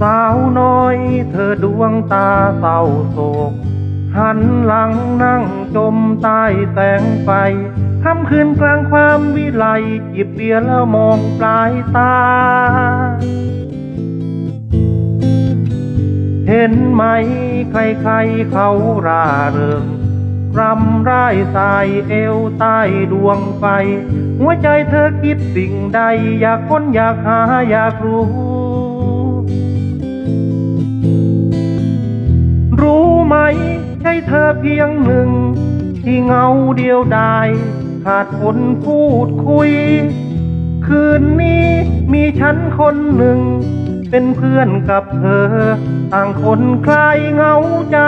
สาวน้อยเธอดวงตาเศร้าโศก หันหลังนั่งจมใต้แสงไฟค่ำคืนกลางความวิไลจิบเบียร์แล้วมองปลายตา เห็นไหมใครๆเขาร่าเริงรำร่ายสายเอวใต้ดวงไฟ หัวใจเธอคิดสิ่งใด อยากค้นอยากหาอยากรู้ ยงหนึ่ง ที่เงาเดียวดายขาดคนพูดคุย คืนนี้มีฉันคนหนึ่ง เป็นเพื่อนกับเธอ ต่างคนคลายเงาใจ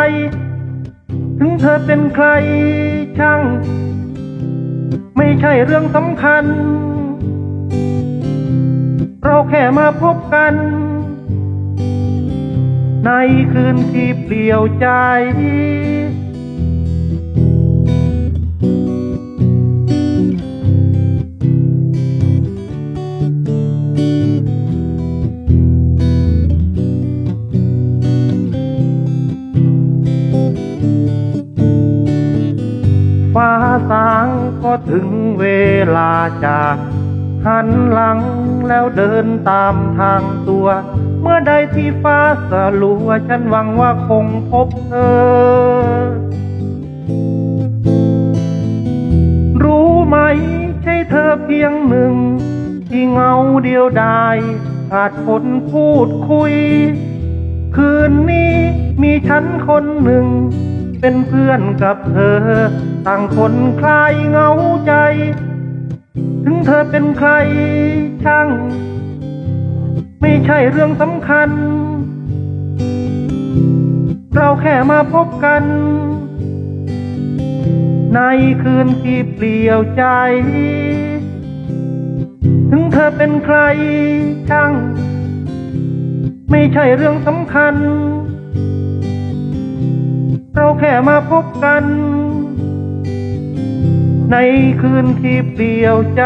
ถึงเธอเป็นใครช่าง ไม่ใช่เรื่องสำคัญ เราแค่มาพบกัน ในคืนที่เปลี่ยวใจ สางก็ถึงเวลาจาก หันหลังแล้วเดินตามทางตัว เมื่อใดที่ฟ้าสลัว ฉันหวังว่าคงพบเธอ รู้ไหมใช่เธอเพียงหนึ่ง ที่เงาเดียวดายขาดคนพูดคุย คืนนี้มีฉันคนหนึ่ง เป็นเพื่อนกับเธอ ต่างคนคลายเหงาใจ ถึงเธอเป็นใครช่าง ไม่ใช่เรื่องสำคัญ เราแค่มาพบกัน ในคืนที่เปลี่ยวใจ ถึงเธอเป็นใครช่าง ไม่ใช่เรื่องสำคัญ เราแค่มาพบกัน ในคืนที่เปลี่ยวใจ